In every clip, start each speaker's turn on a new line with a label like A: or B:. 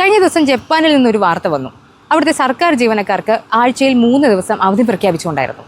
A: കഴിഞ്ഞ ദിവസം ജപ്പാനിൽ നിന്നൊരു വാർത്ത വന്നു. അവിടുത്തെ സർക്കാർ ജീവനക്കാർക്ക് ആഴ്ചയിൽ മൂന്ന് ദിവസം അവധി പ്രഖ്യാപിച്ചുകൊണ്ടായിരുന്നു.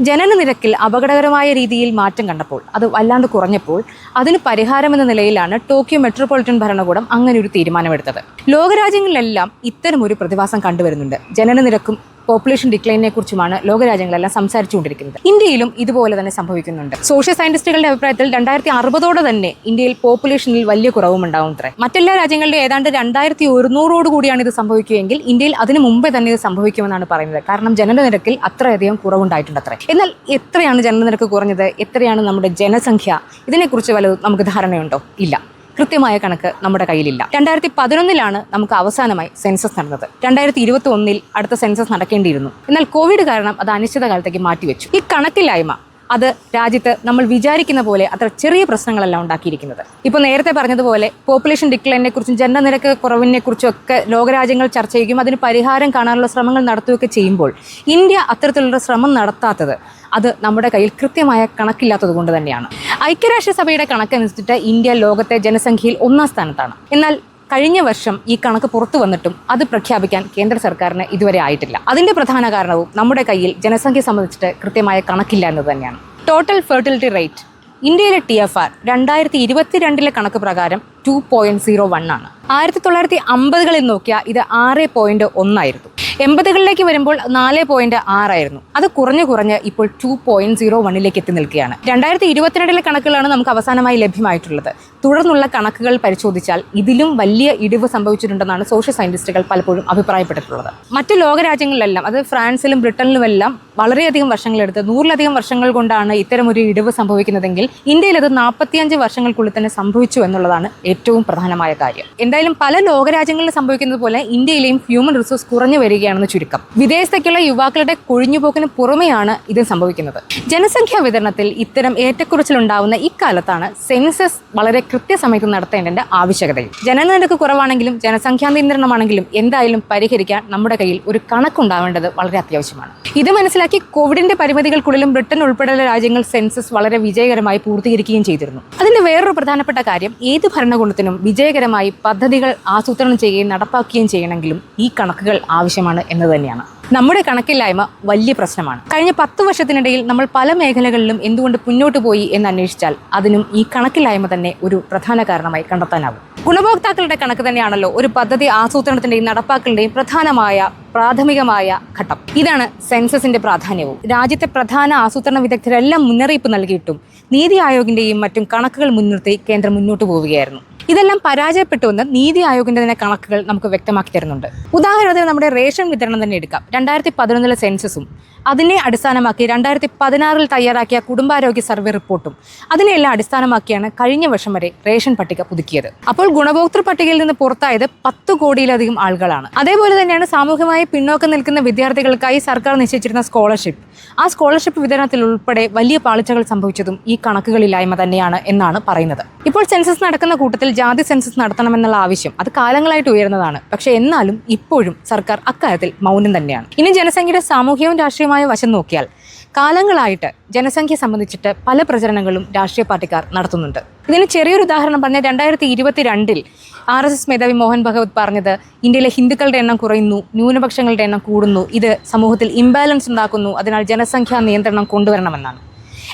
A: ജനന നിരക്കിൽ അപകടകരമായ രീതിയിൽ മാറ്റം കണ്ടപ്പോൾ അത് വല്ലാണ്ട് കുറഞ്ഞപ്പോൾ അതിന് പരിഹാരമെന്ന നിലയിലാണ് ടോക്കിയോ മെട്രോപൊളിറ്റൻ ഭരണകൂടം അങ്ങനെ ഒരു തീരുമാനമെടുത്തത്. ലോകരാജ്യങ്ങളിലെല്ലാം ഇത്തരമൊരു പ്രതിഭാസം കണ്ടുവരുന്നുണ്ട്. ജനന നിരക്കും പോപ്പുലേഷൻ ഡിക്ലൈനെ കുറിച്ചുമാണ് ലോകരാജ്യങ്ങളെല്ലാം സംസാരിച്ചുകൊണ്ടിരിക്കുന്നത്. ഇന്ത്യയിലും ഇതുപോലെ തന്നെ സംഭവിക്കുന്നുണ്ട്. സോഷ്യൽ സയന്റിസ്റ്റുകളുടെ അഭിപ്രായത്തിൽ രണ്ടായിരത്തി അറുപതോടെ തന്നെ ഇന്ത്യയിൽ പോപ്പുലേഷനിൽ വലിയ കുറവും ഉണ്ടാവും അത്ര. മറ്റെല്ലാ രാജ്യങ്ങളിലും ഏതാണ്ട് രണ്ടായിരത്തി ഒരുന്നൂറോട് കൂടിയാണ് ഇത് സംഭവിക്കുകയെങ്കിൽ ഇന്ത്യയിൽ അതിനു മുമ്പേ തന്നെ ഇത് സംഭവിക്കുമെന്നാണ് പറയുന്നത്. കാരണം ജനനനിരക്കിൽ അത്രയധികം കുറവുണ്ടായിട്ടുണ്ട് അത്ര. എന്നാൽ എത്രയാണ് ജനനനിരക്ക് കുറഞ്ഞത്? എത്രയാണ് നമ്മുടെ ജനസംഖ്യ? ഇതിനെക്കുറിച്ച് വല്ലതും നമുക്ക് ധാരണയുണ്ടോ? ഇല്ല. കൃത്യമായ കണക്ക് നമ്മുടെ കയ്യിലില്ല. രണ്ടായിരത്തി പതിനൊന്നിലാണ് നമുക്ക് അവസാനമായി സെൻസസ് നടന്നത്. രണ്ടായിരത്തി ഇരുപത്തി ഒന്നിൽ അടുത്ത സെൻസസ് നടക്കേണ്ടിയിരുന്നു. എന്നാൽ കോവിഡ് കാരണം അത് അനിശ്ചിത കാലത്തേക്ക് മാറ്റിവെച്ചു. ഈ കണക്കില്ലായ്മ അത് രാജ്യത്ത് നമ്മൾ വിചാരിക്കുന്ന പോലെ അത്ര ചെറിയ പ്രശ്നങ്ങളല്ല ഉണ്ടാക്കിയിരിക്കുന്നത്. ഇപ്പോൾ നേരത്തെ പറഞ്ഞതുപോലെ പോപ്പുലേഷൻ ഡിക്ലൈനെ കുറിച്ചും ജനനനിരക്ക് കുറവിനെ കുറിച്ചും ഒക്കെ ലോകരാജ്യങ്ങൾ ചർച്ച ചെയ്യുകയും അതിന് പരിഹാരം കാണാനുള്ള ശ്രമങ്ങൾ നടത്തുകയൊക്കെ ചെയ്യുമ്പോൾ ഇന്ത്യ അത്തരത്തിലുള്ള ശ്രമം നടത്താത്തത് അത് നമ്മുടെ കയ്യിൽ കൃത്യമായ കണക്കില്ലാത്തത് കൊണ്ട് തന്നെയാണ്. ഐക്യരാഷ്ട്രസഭയുടെ കണക്കനുസരിച്ചിട്ട് ഇന്ത്യ ലോകത്തെ ജനസംഖ്യയിൽ ഒന്നാം സ്ഥാനത്താണ്. എന്നാൽ കഴിഞ്ഞ വർഷം ഈ കണക്ക് പുറത്തു വന്നിട്ടും അത് പ്രഖ്യാപിക്കാൻ കേന്ദ്ര സർക്കാരിന് ഇതുവരെ ആയിട്ടില്ല. അതിന്റെ പ്രധാന കാരണവും നമ്മുടെ കയ്യിൽ ജനസംഖ്യ സംബന്ധിച്ചിട്ട് കൃത്യമായ കണക്കില്ല എന്നത് തന്നെയാണ്. ടോട്ടൽ ഫെർട്ടിലിറ്റി റേറ്റ് ഇന്ത്യയിലെ ടി എഫ് ആർ രണ്ടായിരത്തി ഇരുപത്തിരണ്ടിലെ കണക്ക് പ്രകാരം ടു പോയിന്റ് സീറോ വൺ ആണ്. ആയിരത്തി തൊള്ളായിരത്തി അമ്പതുകളിൽ നോക്കിയാൽ ഇത് ആറ് പോയിന്റ് ഒന്നായിരുന്നു എൺപതുകളിലേക്ക് വരുമ്പോൾ നാല് പോയിന്റ് ആറായിരുന്നു അത് കുറഞ്ഞു കുറഞ്ഞ് ഇപ്പോൾ ടു പോയിന്റ് സീറോ വണ്ണിലേക്ക് എത്തി നിൽക്കുകയാണ്. രണ്ടായിരത്തി ഇരുപത്തിരണ്ടിലെ കണക്കുകളാണ് നമുക്ക് അവസാനമായി ലഭ്യമായിട്ടുള്ളത്. തുടർന്നുള്ള കണക്കുകൾ പരിശോധിച്ചാൽ ഇതിലും വലിയ ഇടിവ് സംഭവിച്ചിട്ടുണ്ടെന്നാണ് സോഷ്യൽ സയന്റിസ്റ്റുകൾ പലപ്പോഴും അഭിപ്രായപ്പെട്ടിട്ടുള്ളത്. മറ്റു ലോകരാജ്യങ്ങളിലെല്ലാം അത് ഫ്രാൻസിലും ബ്രിട്ടനിലുമെല്ലാം വളരെയധികം വർഷങ്ങളെടുത്ത് നൂറിലധികം വർഷങ്ങൾ കൊണ്ടാണ് ഇത്തരം ഒരു ഇടിവ് സംഭവിക്കുന്നതെങ്കിൽ ഇന്ത്യയിൽ അത് നാൽപ്പത്തിയഞ്ച് വർഷങ്ങൾക്കുള്ളിൽ തന്നെ സംഭവിച്ചു എന്നുള്ളതാണ് ഏറ്റവും പ്രധാനമായ കാര്യം. എന്തായാലും പല ലോകരാജ്യങ്ങളിൽ സംഭവിക്കുന്നത് പോലെ ഇന്ത്യയിലെയും ഹ്യൂമൻ റിസോഴ്സ് കുറഞ്ഞു വരികയാണെന്ന് ചുരുക്കം. വിദേശത്തേക്കുള്ള യുവാക്കളുടെ കൊഴിഞ്ഞുപോക്കിന് പുറമെയാണ് ഇത് സംഭവിക്കുന്നത്. ജനസംഖ്യാ വിതരണത്തിൽ ഇത്തരം ഏറ്റക്കുറച്ചിലുണ്ടാവുന്ന ഇക്കാലത്താണ് സെൻസസ് വളരെ കൃത്യസമയത്ത് നടത്തേണ്ടതിന്റെ ആവശ്യകതയും. ജനനനിരക്ക് കുറവാണെങ്കിലും ജനസംഖ്യാ നിയന്ത്രണമാണെങ്കിലും എന്തായാലും പരിഹരിക്കാൻ നമ്മുടെ കയ്യിൽ ഒരു കണക്കുണ്ടാവേണ്ടത് വളരെ അത്യാവശ്യമാണ്. ഇത് മനസ്സിലാക്കി കോവിഡിന്റെ പരിമിതികൾക്കുള്ളിലും ബ്രിട്ടൻ ഉൾപ്പെടെയുള്ള രാജ്യങ്ങൾ സെൻസസ് വളരെ വിജയകരമായി പൂർത്തീകരിക്കുകയും ചെയ്തിരുന്നു. അതിന്റെ വേറൊരു പ്രധാനപ്പെട്ട കാര്യം ഏത് ഭരണകൂടത്തിനും വിജയകരമായി പദ്ധതികൾ ആസൂത്രണം ചെയ്യുകയും നടപ്പാക്കുകയും ചെയ്യണമെങ്കിലും ഈ കണക്കുകൾ ആവശ്യമാണ് എന്ന് തന്നെയാണ്. നമ്മുടെ കണക്കില്ലായ്മ വലിയ പ്രശ്നമാണ്. കഴിഞ്ഞ പത്ത് വർഷത്തിനിടയിൽ നമ്മൾ പല മേഖലകളിലും എന്തുകൊണ്ട് മുന്നോട്ട് പോയി എന്ന് അന്വേഷിച്ചാൽ അതിനും ഈ കണക്കില്ലായ്മ തന്നെ ഒരു പ്രധാന കാരണമായി കണ്ടെത്താനാവും. ഗുണഭോക്താക്കളുടെ കണക്ക് തന്നെയാണല്ലോ ഒരു പദ്ധതി ആസൂത്രണത്തിന്റെയും നടപ്പാക്കലിന്റെയും പ്രധാനമായ പ്രാഥമികമായ ഘട്ടം. ഇതാണ് സെൻസസിന്റെ പ്രാധാന്യവും. രാജ്യത്തെ പ്രധാന ആസൂത്രണ വിദഗ്ധരെല്ലാം മുന്നറിയിപ്പ് നൽകിയിട്ടും നീതി ആയോഗിന്റെയും മറ്റും കണക്കുകൾ മുൻനിർത്തി കേന്ദ്രം മുന്നോട്ട് പോവുകയായിരുന്നു. ഇതെല്ലാം പരാജയപ്പെട്ടുവെന്ന് നീതി ആയോഗിന്റെ തന്നെ കണക്കുകൾ നമുക്ക് വ്യക്തമാക്കി തരുന്നുണ്ട്. ഉദാഹരണത്തിന് നമ്മുടെ റേഷൻ വിതരണം തന്നെ എടുക്കാം. രണ്ടായിരത്തി പതിനൊന്നിലെ സെൻസസും അതിനെ അടിസ്ഥാനമാക്കി രണ്ടായിരത്തി പതിനാറിൽ തയ്യാറാക്കിയ കുടുംബാരോഗ്യ സർവേ റിപ്പോർട്ടും അതിനെയെല്ലാം അടിസ്ഥാനമാക്കിയാണ് കഴിഞ്ഞ വർഷം വരെ റേഷൻ പട്ടിക പുതുക്കിയത്. അപ്പോൾ ഗുണഭോക്തൃ പട്ടികയിൽ നിന്ന് പുറത്തായത് പത്ത് കോടിയിലധികം ആളുകളാണ്. അതേപോലെ തന്നെയാണ് സാമൂഹികമായി പിന്നോക്കം നിൽക്കുന്ന വിദ്യാർത്ഥികൾക്കായി സർക്കാർ നിശ്ചയിച്ചിരുന്ന സ്കോളർഷിപ്പ്. ആ സ്കോളർഷിപ്പ് വിതരണത്തിൽ ഉൾപ്പെടെ വലിയ പാളിച്ചകൾ സംഭവിച്ചതും ഈ കണക്കുകളില്ലായ്മ തന്നെയാണ് എന്നാണ് പറയുന്നത്. ഇപ്പോൾ സെൻസസ് നടക്കുന്ന കൂട്ടത്തിൽ ജാതി സെൻസസ് നടത്തണമെന്നുള്ള ആവശ്യം അത് കാലങ്ങളായിട്ട് ഉയർന്നതാണ് പക്ഷേ എന്നാലും ഇപ്പോഴും സർക്കാർ അക്കാര്യത്തിൽ മൗനം തന്നെയാണ്. ഇനി ജനസംഖ്യയുടെ സാമൂഹ്യവും സാമൂഹികവും രാഷ്ട്രീയമായ വശം നോക്കിയാൽ കാലങ്ങളായിട്ട് ജനസംഖ്യ സംബന്ധിച്ചിട്ട് പല പ്രചരണങ്ങളും രാഷ്ട്രീയ പാർട്ടിക്കാർ നടത്തുന്നുണ്ട്. ഇതിന് ചെറിയൊരു ഉദാഹരണം പറഞ്ഞാൽ രണ്ടായിരത്തി ഇരുപത്തി രണ്ടിൽ ആർ എസ് എസ് മേധാവി മോഹൻ ഭഗവത് പറഞ്ഞത് ഇന്ത്യയിലെ ഹിന്ദുക്കളുടെ എണ്ണം കുറയുന്നു ന്യൂനപക്ഷങ്ങളുടെ എണ്ണം കൂടുന്നു ഇത് സമൂഹത്തിൽ ഇംബാലൻസ് ഉണ്ടാക്കുന്നു അതിനാൽ ജനസംഖ്യാ നിയന്ത്രണം കൊണ്ടുവരണമെന്നാണ്.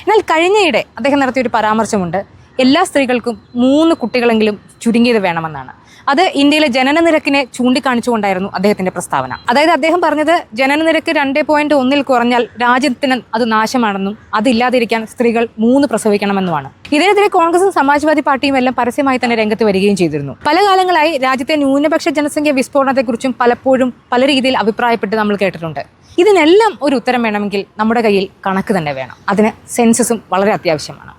A: എന്നാൽ കഴിഞ്ഞയിടെ അദ്ദേഹം നടത്തിയൊരു പരാമർശമുണ്ട് എല്ലാ സ്ത്രീകൾക്കും മൂന്ന് കുട്ടികളെങ്കിലും ചുരുങ്ങിയത് വേണമെന്നാണ്. അത് ഇന്ത്യയിലെ ജനന നിരക്കിനെ ചൂണ്ടിക്കാണിച്ചുകൊണ്ടായിരുന്നു അദ്ദേഹത്തിന്റെ പ്രസ്താവന. അതായത് അദ്ദേഹം പറഞ്ഞത് ജനന നിരക്ക് രണ്ടേ പോയിന്റ് ഒന്നിൽ കുറഞ്ഞാൽ രാജ്യത്തിന് അത് നാശമാണെന്നും അതില്ലാതിരിക്കാൻ സ്ത്രീകൾ മൂന്ന് പ്രസവിക്കണമെന്നുമാണ്. ഇതിനെതിരെ കോൺഗ്രസും സമാജ്വാദി പാർട്ടിയും എല്ലാം പരസ്യമായി തന്നെ രംഗത്ത് വരികയും ചെയ്തിരുന്നു. പല കാലങ്ങളായി രാജ്യത്തെ ന്യൂനപക്ഷ ജനസംഖ്യ വിസ്ഫോടനത്തെക്കുറിച്ചും പലപ്പോഴും പല രീതിയിൽ അഭിപ്രായപ്പെട്ട് നമ്മൾ കേട്ടിട്ടുണ്ട്. ഇതിനെല്ലാം ഒരു ഉത്തരം വേണമെങ്കിൽ നമ്മുടെ കയ്യിൽ കണക്ക് തന്നെ വേണം. അതിന് സെൻസസും വളരെ അത്യാവശ്യമാണ്.